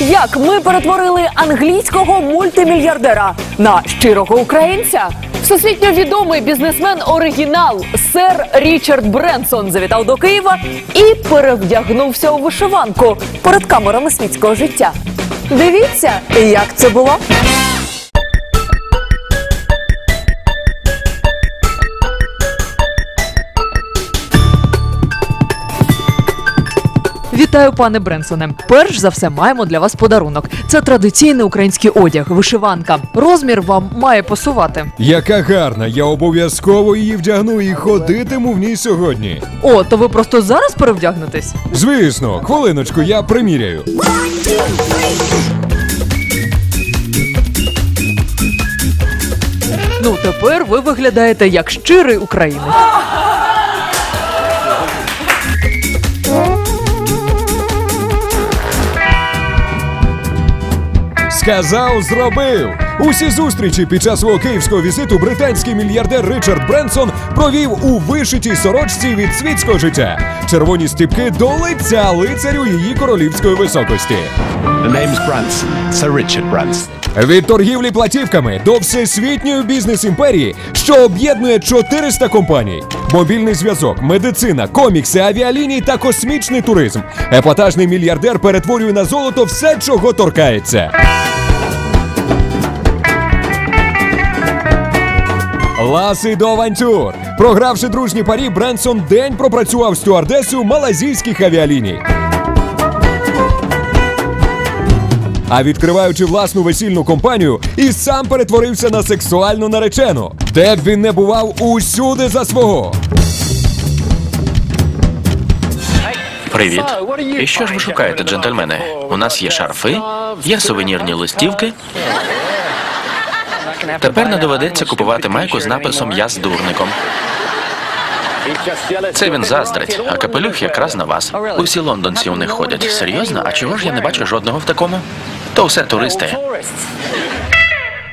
Як ми перетворили англійського мультимільярдера на щирого українця? Всесвітньо відомий бізнесмен оригінал сер Річард Бренсон завітав до Києва і перевдягнувся у вишиванку перед камерами світського життя. Дивіться, як це було. Вітаю, пане Бренсоне. Перш за все, маємо для вас подарунок. Це традиційний український одяг, вишиванка. Розмір вам має пасувати. Яка гарна, я обов'язково її вдягну і ходитиму в ній сьогодні. О, то ви просто зараз перевдягнетесь? Звісно, хвилиночку, я приміряю. Ну тепер ви виглядаєте як щирий українець. Сказав, зробив. Усі зустрічі під час свого київського візиту британський мільярдер Ричард Бренсон провів у вишитій сорочці від світського життя. Червоні стіпки до лиця лицарю її королівської високості. The name's Branson, Sir Richard Branson. Від торгівлі платівками до всесвітньої бізнес-імперії, що об'єднує 400 компаній. Мобільний зв'язок, медицина, комікси, авіалінії та космічний туризм. Епатажний мільярдер перетворює на золото все, чого торкається. Ласий до авантюр. Програвши дружні парі, Бренсон день пропрацював стюардесою малазійських авіаліній. А відкриваючи власну весільну компанію, і сам перетворився на сексуальну наречену. Де б він не бував усюди за свого. Привіт. І що ж ви шукаєте, джентльмени? У нас є шарфи, є сувенірні листівки. Тепер не доведеться купувати майку з написом Я з дурником. Це він заздрить, а капелюх якраз на вас. Усі лондонці у них ходять. Серйозно? А чого ж я не бачу жодного в такому? То все туристи.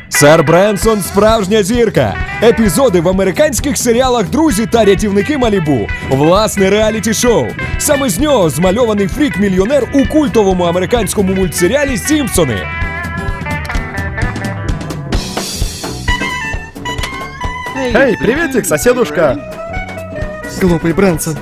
Сер Бренсон справжня зірка. Епізоди в американських серіалах Друзі та рятівники Малібу. Власне реаліті шоу. Саме з нього змальований фрік-мільйонер у культовому американському мультсеріалі Сімпсони. Эй, приветик, соседушка! Глупый Брэнсон.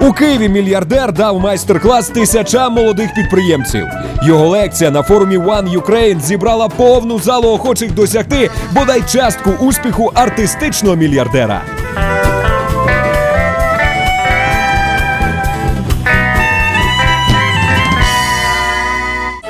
У Києві мільярдер дав майстер-клас тисячам молодих підприємців. Його лекція на форумі One Ukraine зібрала повну залу охочих досягти бодай частку успіху артистичного мільярдера.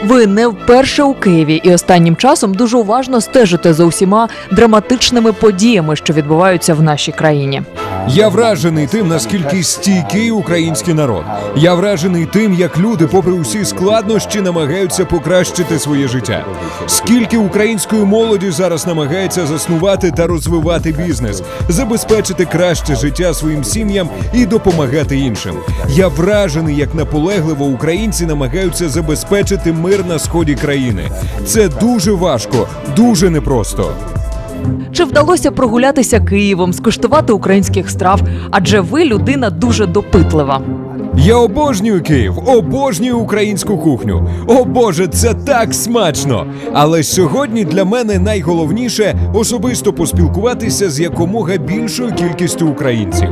Ви не вперше у Києві і останнім часом дуже уважно стежите за усіма драматичними подіями, що відбуваються в нашій країні. Я вражений тим, наскільки стійкий український народ. Я вражений тим, як люди, попри усі складнощі, намагаються покращити своє життя. Скільки української молоді зараз намагається заснувати та розвивати бізнес, забезпечити краще життя своїм сім'ям і допомагати іншим. Я вражений, як наполегливо українці намагаються забезпечити мир на сході країни. Це дуже важко, дуже непросто. Чи вдалося прогулятися Києвом, скуштувати українських страв? Адже ви людина дуже допитлива. Я обожнюю Київ, обожнюю українську кухню. О Боже, це так смачно! Але сьогодні для мене найголовніше особисто поспілкуватися з якомога більшою кількістю українців.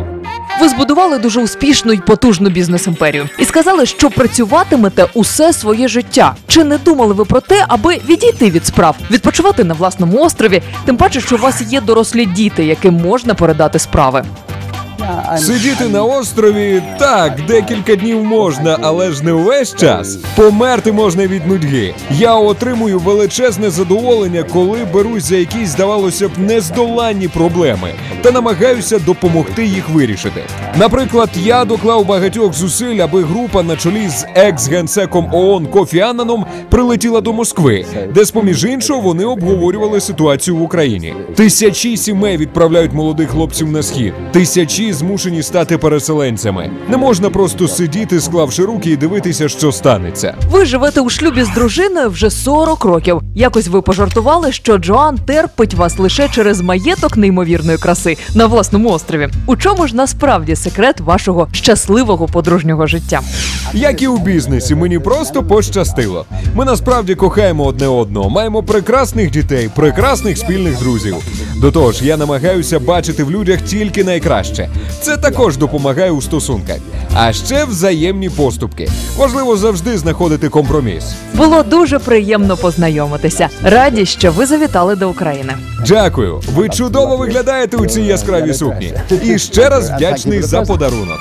Ви збудували дуже успішну і потужну бізнес-імперію і сказали, що працюватимете усе своє життя. Чи не думали ви про те, аби відійти від справ, відпочивати на власному острові? Тим паче, що у вас є дорослі діти, яким можна передати справи. Сидіти на острові так, декілька днів можна, але ж не увесь час. Померти можна від нудьги. Я отримую величезне задоволення, коли берусь за якісь, здавалося б, нездоланні проблеми та намагаюся допомогти їх вирішити. Наприклад, я доклав багатьох зусиль, аби група на чолі з екс-генсеком ООН Кофі Аннаном прилетіла до Москви, де, з поміж іншого, вони обговорювали ситуацію в Україні. Тисячі сімей відправляють молодих хлопців на схід. Тисячі змушені стати переселенцями. Не можна просто сидіти, склавши руки і дивитися, що станеться. Ви живете у шлюбі з дружиною вже 40 років. Якось ви пожартували, що Джоан терпить вас лише через маєток неймовірної краси на власному острові. У чому ж насправді секрет вашого щасливого подружнього життя? Як і у бізнесі, мені просто пощастило. Ми насправді кохаємо одне одного, маємо прекрасних дітей, прекрасних спільних друзів. До того ж, я намагаюся бачити в людях тільки найкраще. Це також допомагає у стосунках. А ще взаємні поступки. Важливо завжди знаходити компроміс. Було дуже приємно познайомитися. Раді, що ви завітали до України. Дякую. Ви чудово виглядаєте у цій яскравій сукні. І ще раз вдячний за подарунок.